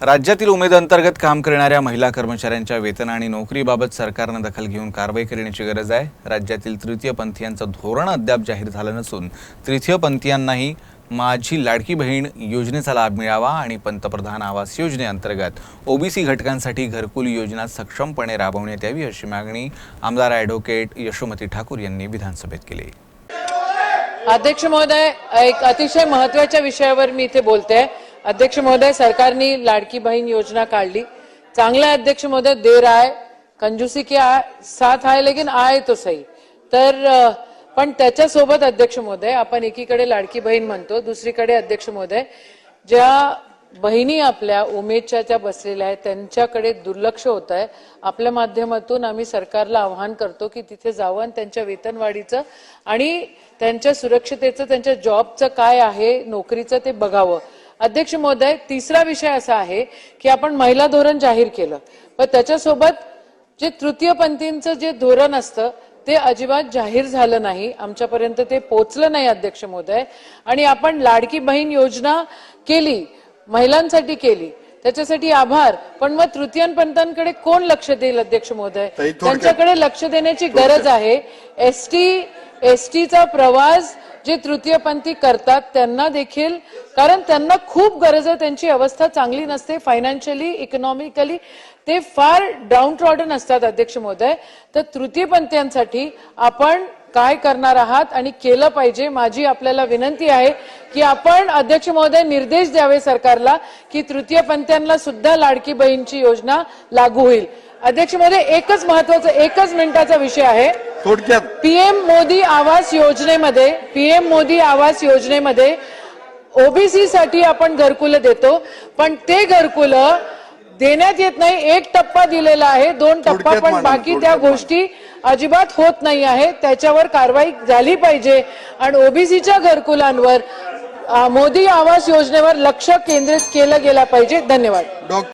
राज्यातील उमेद अंतर्गत काम करणाऱ्या महिला कर्मचाऱ्यांच्या वेतन आणि नोकरीबाबत सरकारनं दखल घेऊन कारवाई करण्याची गरज आहे. राज्यातील तृतीयपंथीयांचं धोरण अद्याप जाहीर झालं नसून तृतीयपंथीयांनाही माझी लाडकी बहीण योजनेचा लाभ मिळावा आणि पंतप्रधान आवास योजनेअंतर्गत ओबीसी घटकांसाठी घरकुल योजना सक्षमपणे राबवण्यात यावी अशी मागणी आमदार ॲडव्होकेट यशोमती ठाकूर यांनी विधानसभेत केली. अध्यक्ष महोदय एक अतिशय महत्त्वाच्या विषयावर मी इथे बोलते. अध्यक्ष महोदय सरकारने लाडकी बहीण योजना काढली. चांगला अध्यक्ष महोदय देर आय कंजुसी कंजूसी के आ- साथ आहे लेकिन आय तो सही. तर पण त्याच्यासोबत अध्यक्ष महोदय आपण एकीकडे लाडकी बहीण म्हणतो दुसरीकडे अध्यक्ष महोदय ज्या बहिणी आपल्या उमेदच्या ज्या बसलेल्या आहेत त्यांच्याकडे दुर्लक्ष होत आहे. आपल्या माध्यमातून आम्ही सरकारला आवाहन करतो की तिथे जावं आणि त्यांच्या वेतनवाढीचं आणि त्यांच्या सुरक्षितेचं त्यांच्या जॉबचं काय आहे नोकरीचं ते बघावं. अध्यक्ष महोदय तिसरा विषय असा आहे की आपण महिला धोरण जाहीर केलं. पण त्याच्यासोबत जे तृतीयपंथींचं जे धोरण असतं ते अजिबात जाहीर झालं नाही. आमच्यापर्यंत ते पोचलं नाही अध्यक्ष महोदय. आणि आपण लाडकी बहीण योजना केली महिलांसाठी केली त्याच्यासाठी आभार. पण मग तृतीयपंथांकडे कोण लक्ष देईल अध्यक्ष महोदय? त्यांच्याकडे लक्ष देण्याची गरज आहे. एसटी एसटीचा प्रवास जे तृतीयपंथी करतात त्यांना देखील कारण त्यांना खूप गरज आहे त्यांची अवस्था चांगली नसते फायनान्शियली इकॉनॉमिकली ते फार डाऊन ट्रॉडन असतात अध्यक्ष महोदय. तर तृतीयपंथीयांसाठी आपण काय करणार आहात आणि केलं पाहिजे माझी आपल्याला विनंती आहे की आपण अध्यक्ष महोदय निर्देश द्यावे सरकारला की तृतीयपंथीयांना सुद्धा लाडकी बहीणची योजना लागू होईल. अध्यक्ष महोदय एकच महत्त्वाचा एकच मिनिटाचा विषय आहे. थोडक्यात पीएम मोदी आवास योजनेमध्ये पीएम मोदी आवास योजनेमध्ये ओबीसी साठी आपण घरकुलं देतो पण ते घरकुलं देण्यात येत नाही. एक टप्पा दिलेला आहे दोन टप्पा पण बाकी त्या गोष्टी अजिबात होत नाही आहे. त्याच्यावर कारवाई झाली पाहिजे. आणि ओबीसीच्या घरकुलांवर मोदी आवास योजनेवर लक्ष केंद्रित केलं गेलं पाहिजे. धन्यवाद. डॉक्टर